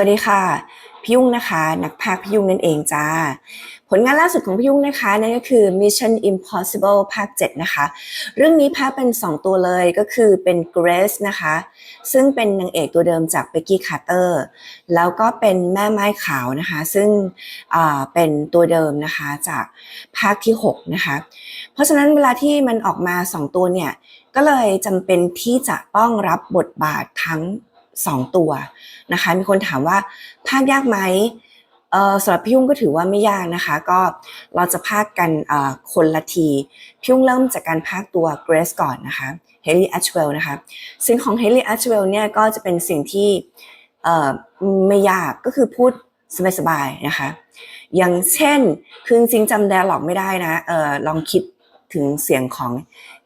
วัสดีค่ะพี่ยุ่งนะคะ นักพากย์พี่ยุ่งนั่นเองจ้า ผลงานล่าสุดของพี่ยุ่งนะคะนั่นก็คือ Mission Impossible ภาค 7 นะคะ เรื่องนี้พากย์เป็น 2 ตัวเลยก็คือเป็น Grace นะคะ ซึ่งเป็นนางเอกตัวเดิมจาก Becky Carter แล้วก็เป็นแม่ไม้ขาวนะคะ ซึ่งเป็นตัวเดิมนะคะจากภาคที่ 6 นะคะ เพราะฉะนั้นเวลาที่มันออกมา 2 ตัวเนี่ย ก็เลยจำเป็นที่จะต้องรับบทบาททั้ง 2 ตัวนะคะ มีคนถามว่าภาคยากไหมเออสำหรับพี่ยุ่งก็ถือว่าไม่ยากนะคะ ก็เราจะพากกันคนละทีพี่ยุ่งเริ่มจากการพากตัว Grace ก่อนนะคะ Haley Atwell นะคะสิ่งของ Haley Atwell เนี่ยก็จะเป็นสิ่งที่ไม่ยากก็คือพูดสบายๆนะคะ อย่างเช่นคือจริงจำ dialog ไม่ได้นะเออลองคิดถึงเสียงของ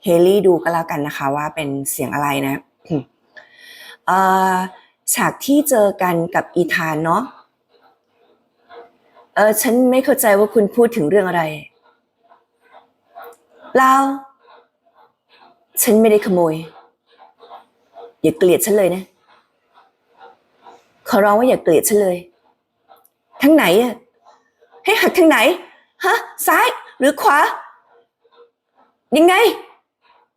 เฮลี่ดูก็แล้วกันนะคะว่าเป็นเสียงอะไรนะ ฉากที่เจอกันกับอีธานเนาะเออฉันไม่เข้าใจว่าคุณพูดถึงเรื่องอะไรเปล่าฉันไม่ได้ขโมย อย่าเกลียดฉันเลยนะ ขอร้องว่าอย่าเกลียดฉันเลย ทั้งไหนอะให้หักทางไหน ฮะ ซ้ายหรือขวา ยังไง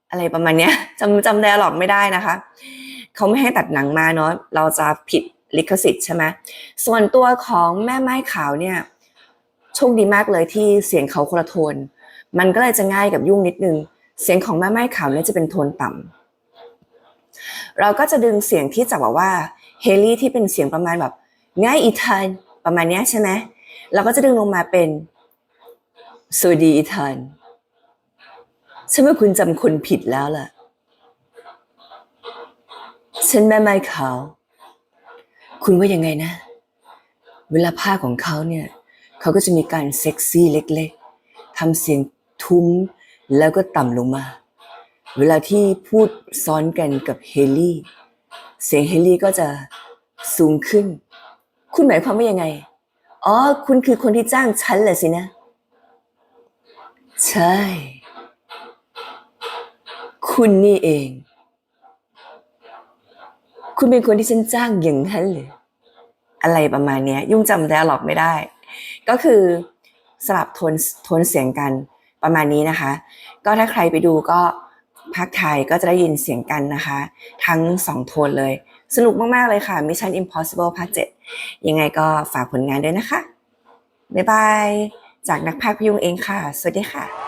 อะไรประมาณเนี้ยจำจำไดอะล็อกไม่ได้นะคะ เขาไม่ให้ตัดหนังมาเนาะเราจะผิดลิขสิทธิ์ใช่ไหมส่วนตัวของแม่ไม้ขาวเนี่ยโชคดีมากเลยที่เสียงเขาคนละโทน มันก็เลยจะง่ายกับยุ่งนิดนึง เสียงของแม่ไม้ขาวเนี่ยจะเป็นโทนต่ำเราก็จะดึงเสียงที่จากแบว่าเฮลี่ที่เป็นเสียงประมาณแบบง่ายอีธานประมาณนี้ใช่ไหมเราก็จะดึงลงมาเป็นสวัสดีอีธานฉันว่าคุณจำคนผิดแล้วล่ะ ฉันแม่ไม้ขาว คุณว่ายังไงนะ เวลาภาของเขาเนี่ย เขาก็จะมีการเซ็กซี่เล็กๆทำเสียงทุ้มแล้วก็ต่ำลงมา เวลาที่พูดซ้อนกันกับเฮลี่ เสียงเฮลี่ก็จะสูงขึ้น คุณหมายความว่ายังไง อ๋อ คุณคือคนที่จ้างฉันเหรอสินะ ใช่ คุณนี่เอง คุณเป็นคนที่ฉันจ้างอย่างนั้นเลยอะไรประมาณเนี้ยยุ่งจำไดอะล็อกไม่ได้ ก็คือสลับโทนโทนเสียงกันประมาณนี้นะคะ ก็ถ้าใครไปดูก็ภาคไทยก็จะได้ยินเสียงกันนะคะ ทั้งสองโทนเลย สนุกมาก ๆ เลยค่ะ Mission Impossible ภาค7ยังไงก็ฝากผลงานด้วยนะคะ บ๊ายบาย จากนักพากย์พยุงเองค่ะ สวัสดีค่ะ